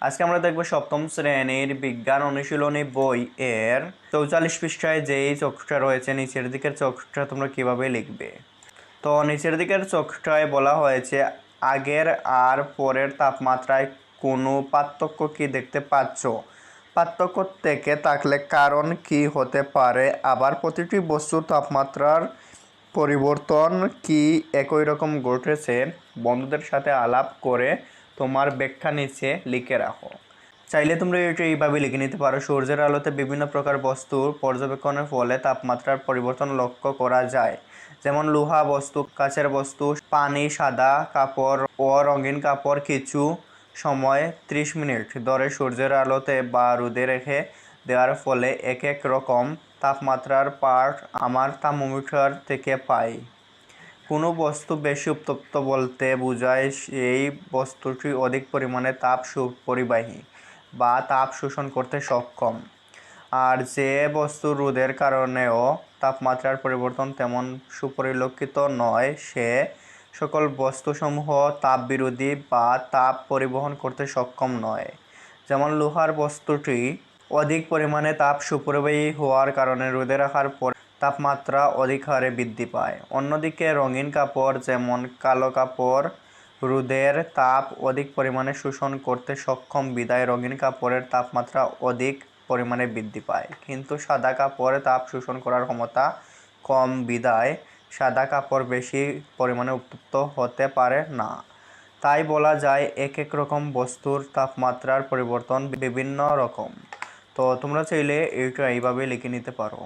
আজকে আমরা দেখব সপ্তম শ্রেণির বিজ্ঞান অনুশীলনী বই এর চৌচল্লিশ পৃষ্ঠায় যেই চোখটা রয়েছে, নিচের দিকের চোখটা তোমরা কীভাবে লিখবে? তো নিচের দিকের চোখটায় বলা হয়েছে, আগের আর পরের তাপমাত্রায় কোনো পার্থক্য কি দেখতে পাচ্ছ? পার্থক্য থেকে থাকলে কারণ কি হতে পারে? আবার প্রতিটি বস্তুর তাপমাত্রার পরিবর্তন কি একই রকম ঘটেছে? বন্ধুদের সাথে আলাপ করে তোমার ব্যাখ্যা নিচে লিখে রাখো। চাইলে তোমরা এটা এইভাবে লিখে নিতে পারো, সূর্যের আলোতে বিভিন্ন প্রকার বস্তুর পর্যবেক্ষণের ফলে তাপমাত্রার পরিবর্তন লক্ষ্য করা যায়। যেমন লোহা বস্তু, কাচের বস্তু, পানি, সাদা কাপড় ও রঙিন কাপড় কিছু সময় ত্রিশ মিনিট ধরে সূর্যের আলোতে বা রোদে রেখে দেওয়ার ফলে এক এক রকম তাপমাত্রার পার্ট আমার থার্মোমিটার থেকে পাই। কোনো বস্তু বেশি উত্তপ্ত বলতে বোঝায় সেই বস্তুটি অধিক পরিমাণে তাপ পরিবাহী বা তাপ শোষণ করতে সক্ষম। আর যে বস্তু রোদের কারণেও তাপমাত্রার পরিবর্তন তেমন সুপরিলক্ষিত নয়, সে সকল বস্তুসমূহ তাপ বিরোধী বা তাপ পরিবহন করতে সক্ষম নয়। যেমন লোহার বস্তুটি অধিক পরিমাণে তাপ সুপরিবাহী হওয়ার কারণে রোদে রাখার পর তাপমাত্রা অধিক হারে বৃদ্ধি পায়। অন্যদিকে রঙিন কাপড় যেমন কালো কাপড়, রোদের তাপ অধিক পরিমাণে শোষণ করতে সক্ষম বিদায় রঙিন কাপড়ের তাপমাত্রা অধিক পরিমাণে বৃদ্ধি পায়। কিন্তু সাদা কাপড়ে তাপ শোষণ করার ক্ষমতা কম বিদায় সাদা কাপড় বেশি পরিমাণে উত্তপ্ত হতে পারে না। তাই বলা যায় এক এক রকম বস্তুর তাপমাত্রার পরিবর্তন বিভিন্ন রকম। তো তোমরা চাইলে এইটা এইভাবে লিখে নিতে পারো।